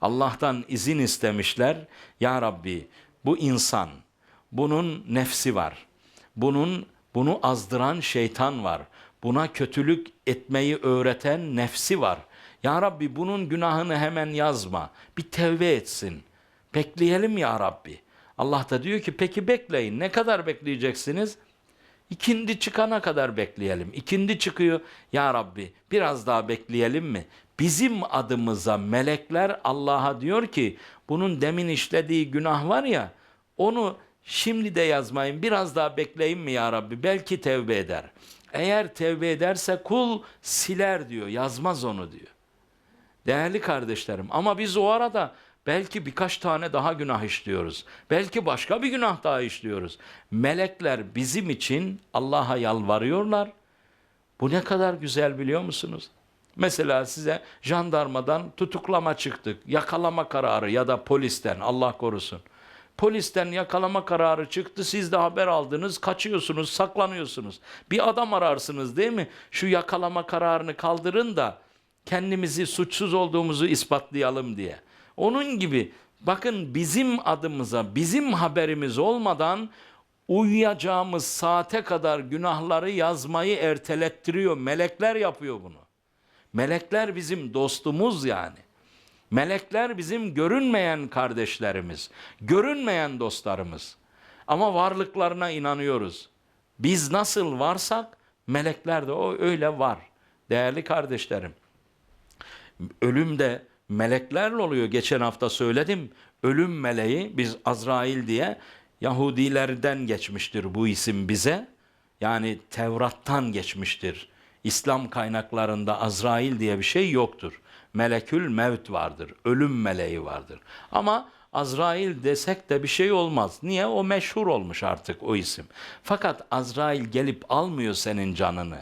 Allah'tan izin istemişler. Ya Rabbi bu insan, bunun nefsi var. Bunun bunu azdıran şeytan var. Buna kötülük etmeyi öğreten nefsi var. Ya Rabbi bunun günahını hemen yazma. Bir tevbe etsin. Bekleyelim ya Rabbi. Allah da diyor ki peki bekleyin. Ne kadar bekleyeceksiniz? İkindi çıkana kadar bekleyelim. İkindi çıkıyor. Ya Rabbi biraz daha bekleyelim mi? Bizim adımıza melekler Allah'a diyor ki bunun demin işlediği günah var ya onu şimdi de yazmayın biraz daha bekleyin mi ya Rabbi belki tevbe eder. Eğer tevbe ederse kul siler diyor yazmaz onu diyor. Değerli kardeşlerim ama biz o arada belki birkaç tane daha günah işliyoruz. Belki başka bir günah daha işliyoruz. Melekler bizim için Allah'a yalvarıyorlar. Bu ne kadar güzel biliyor musunuz? Mesela size jandarmadan tutuklama çıktık, yakalama kararı ya da polisten Allah korusun. Polisten yakalama kararı çıktı, siz de haber aldınız, kaçıyorsunuz, saklanıyorsunuz. Bir adam ararsınız değil mi? Şu yakalama kararını kaldırın da kendimizi suçsuz olduğumuzu ispatlayalım diye. Onun gibi bakın bizim adımıza, bizim haberimiz olmadan uyuyacağımız saate kadar günahları yazmayı ertelettiriyor. Melekler yapıyor bunu. Melekler bizim dostumuz yani. Melekler bizim görünmeyen kardeşlerimiz, görünmeyen dostlarımız. Ama varlıklarına inanıyoruz. Biz nasıl varsak melekler de o öyle var. Değerli kardeşlerim. Ölüm de meleklerle oluyor. Geçen hafta söyledim. Ölüm meleği biz Azrail diye Yahudilerden geçmiştir bu isim bize. Yani Tevrat'tan geçmiştir. İslam kaynaklarında Azrail diye bir şey yoktur. Melekül mevt vardır. Ölüm meleği vardır. Ama Azrail desek de bir şey olmaz. Niye? O meşhur olmuş artık o isim. Fakat Azrail gelip almıyor senin canını.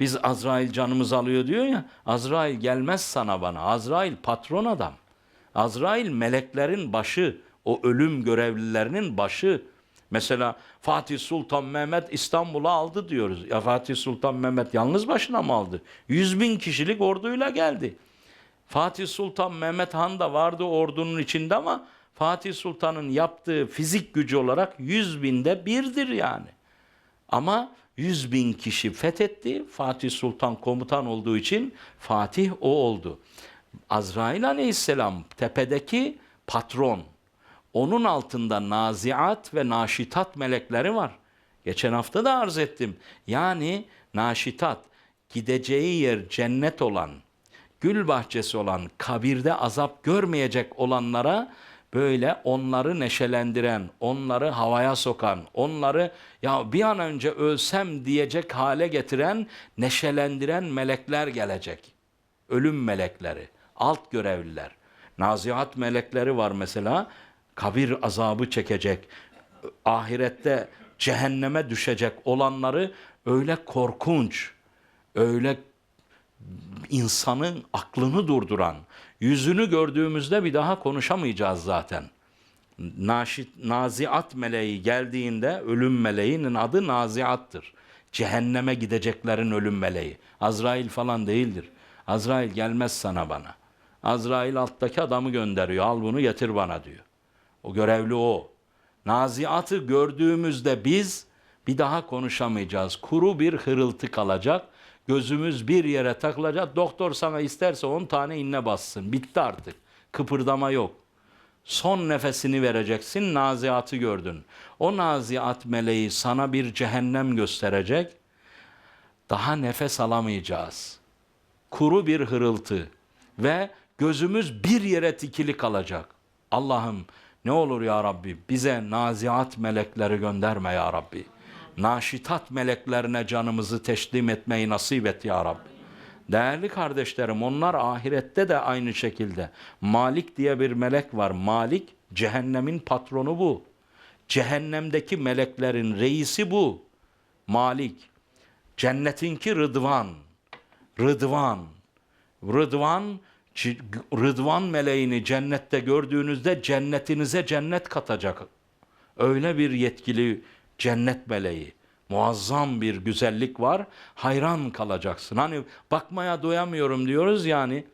Biz Azrail canımız alıyor diyor ya. Azrail gelmez sana bana. Azrail patron adam. Azrail meleklerin başı. O ölüm görevlilerinin başı. Mesela Fatih Sultan Mehmet İstanbul'u aldı diyoruz. Ya Fatih Sultan Mehmet yalnız başına mı aldı? Yüz bin kişilik orduyla geldi. Fatih Sultan Mehmet Han da vardı ordunun içinde ama Fatih Sultan'ın yaptığı fizik gücü olarak yüz binde birdir yani. Ama yüz bin kişi fethetti. Fatih Sultan komutan olduğu için Fatih o oldu. Azrail aleyhisselam tepedeki patron. Onun altında naziat ve naşitat melekleri var. Geçen hafta da arz ettim. Yani naşitat gideceği yer cennet olan, gül bahçesi olan, kabirde azap görmeyecek olanlara böyle onları neşelendiren, onları havaya sokan, onları ya bir an önce ölsem diyecek hale getiren, neşelendiren melekler gelecek. Ölüm melekleri, alt görevliler. Nazihat melekleri var mesela. Kabir azabı çekecek. Ahirette cehenneme düşecek olanları öyle korkunç, öyle insanın aklını durduran, yüzünü gördüğümüzde bir daha konuşamayacağız zaten. Naşit, naziat meleği geldiğinde ölüm meleğinin adı naziattır. Cehenneme gideceklerin ölüm meleği. Azrail falan değildir. Azrail gelmez sana bana. Azrail alttaki adamı gönderiyor. Al bunu getir bana diyor. O görevli o. Naziatı gördüğümüzde biz bir daha konuşamayacağız. Kuru bir hırıltı kalacak. Gözümüz bir yere takılacak. Doktor sana isterse 10 tane inne bassın. Bitti artık. Kıpırdama yok. Son nefesini vereceksin. Naziatı gördün. O naziat meleği sana bir cehennem gösterecek. Daha nefes alamayacağız. Kuru bir hırıltı ve gözümüz bir yere tikili kalacak. Allah'ım ne olur ya Rabbi bize naziat melekleri gönderme ya Rabbi. Naşitat meleklerine canımızı teslim etmeyi nasip et ya Rabbi. Değerli kardeşlerim onlar ahirette de aynı şekilde. Malik diye bir melek var. Malik cehennemin patronu bu. Cehennemdeki meleklerin reisi bu. Malik. Cennetinki Rıdvan. Rıdvan. Rıdvan Rıdvan meleğini cennette gördüğünüzde cennetinize cennet katacak. Öyle bir yetkili cennet meleği. Muazzam bir güzellik var. Hayran kalacaksın. Hani bakmaya doyamıyorum diyoruz yani.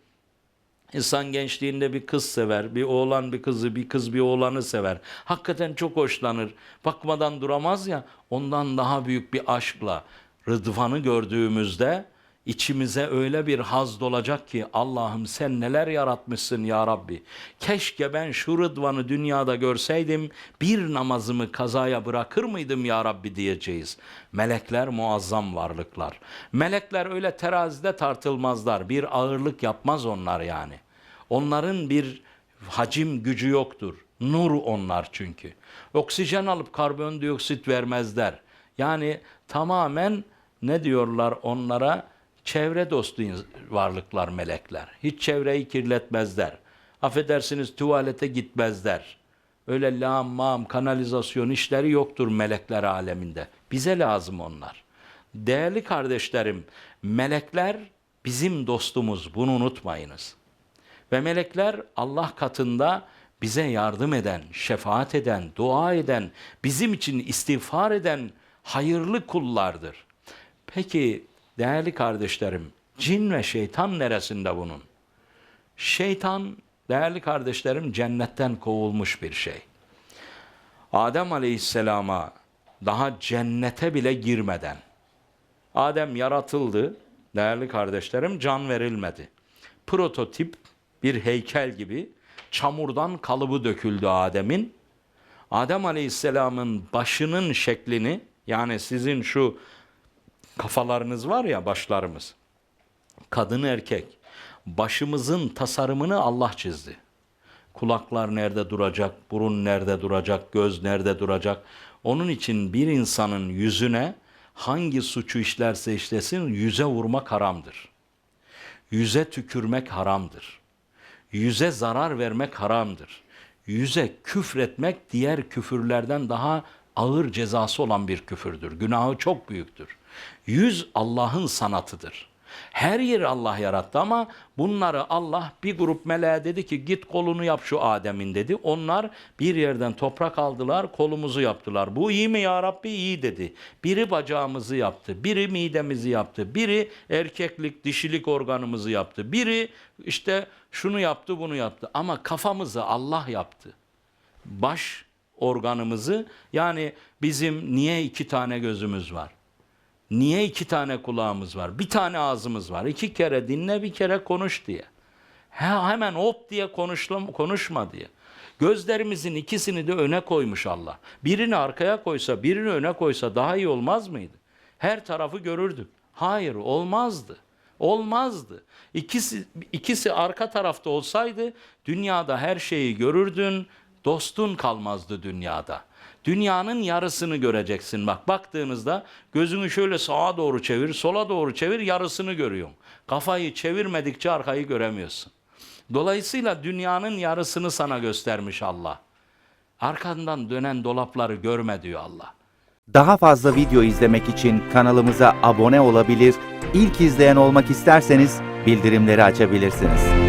İnsan gençliğinde bir kız sever, bir oğlan bir kızı, bir kız bir oğlanı sever. Hakikaten çok hoşlanır. Bakmadan duramaz ya, ondan daha büyük bir aşkla Rıdvan'ı gördüğümüzde içimize öyle bir haz dolacak ki Allah'ım sen neler yaratmışsın ya Rabbi. Keşke ben şu Rıdvan'ı dünyada görseydim bir namazımı kazaya bırakır mıydım ya Rabbi diyeceğiz. Melekler muazzam varlıklar. Melekler öyle terazide tartılmazlar. Bir ağırlık yapmaz onlar yani. Onların bir hacim gücü yoktur. Nur onlar çünkü. Oksijen alıp karbondioksit vermezler. Yani tamamen ne diyorlar onlara? Çevre dostu varlıklar melekler. Hiç çevreyi kirletmezler. Affedersiniz tuvalete gitmezler. Öyle lağım, mağam, kanalizasyon işleri yoktur melekler aleminde. Bize lazım onlar. Değerli kardeşlerim, melekler bizim dostumuz. Bunu unutmayınız. Ve melekler Allah katında bize yardım eden, şefaat eden, dua eden, bizim için istiğfar eden hayırlı kullardır. Peki değerli kardeşlerim, cin ve şeytan neresinde bunun? Şeytan değerli kardeşlerim cennetten kovulmuş bir şey. Adem Aleyhisselam'a daha cennete bile girmeden Adem yaratıldı değerli kardeşlerim can verilmedi. Prototip bir heykel gibi çamurdan kalıbı döküldü Adem'in. Adem Aleyhisselam'ın başının şeklini yani sizin şu kafalarınız var ya başlarımız. Kadın erkek başımızın tasarımını Allah çizdi. Kulaklar nerede duracak, burun nerede duracak, göz nerede duracak. Onun için bir insanın yüzüne hangi suçu işlerse işlesin yüze vurmak haramdır. Yüze tükürmek haramdır. Yüze zarar vermek haramdır. Yüze küfretmek diğer küfürlerden daha ağır cezası olan bir küfürdür. Günahı çok büyüktür. Yüz Allah'ın sanatıdır. Her yeri Allah yarattı ama bunları Allah bir grup meleğe dedi ki git kolunu yap şu Adem'in dedi. Onlar bir yerden toprak aldılar kolumuzu yaptılar. Bu iyi mi ya Rabbi? İyi dedi. Biri bacağımızı yaptı, biri midemizi yaptı, biri erkeklik, dişilik organımızı yaptı, biri işte şunu yaptı bunu yaptı ama kafamızı Allah yaptı baş organımızı yani bizim niye iki tane gözümüz var? Niye iki tane kulağımız var? Bir tane ağzımız var. İki kere dinle bir kere konuş diye. He, hemen hop diye konuşma, konuşma diye. Gözlerimizin ikisini de öne koymuş Allah. Birini arkaya koysa, birini öne koysa daha iyi olmaz mıydı? Her tarafı görürdük. Hayır, olmazdı. Olmazdı. İkisi, ikisi arka tarafta olsaydı dünyada her şeyi görürdün, dostun kalmazdı dünyada. Dünyanın yarısını göreceksin bak. Baktığınızda gözünü şöyle sağa doğru çevir, sola doğru çevir, yarısını görüyorsun. Kafayı çevirmedikçe arkayı göremiyorsun. Dolayısıyla dünyanın yarısını sana göstermiş Allah. Arkandan dönen dolapları görme diyor Allah. Daha fazla video izlemek için kanalımıza abone olabilir, ilk izleyen olmak isterseniz bildirimleri açabilirsiniz.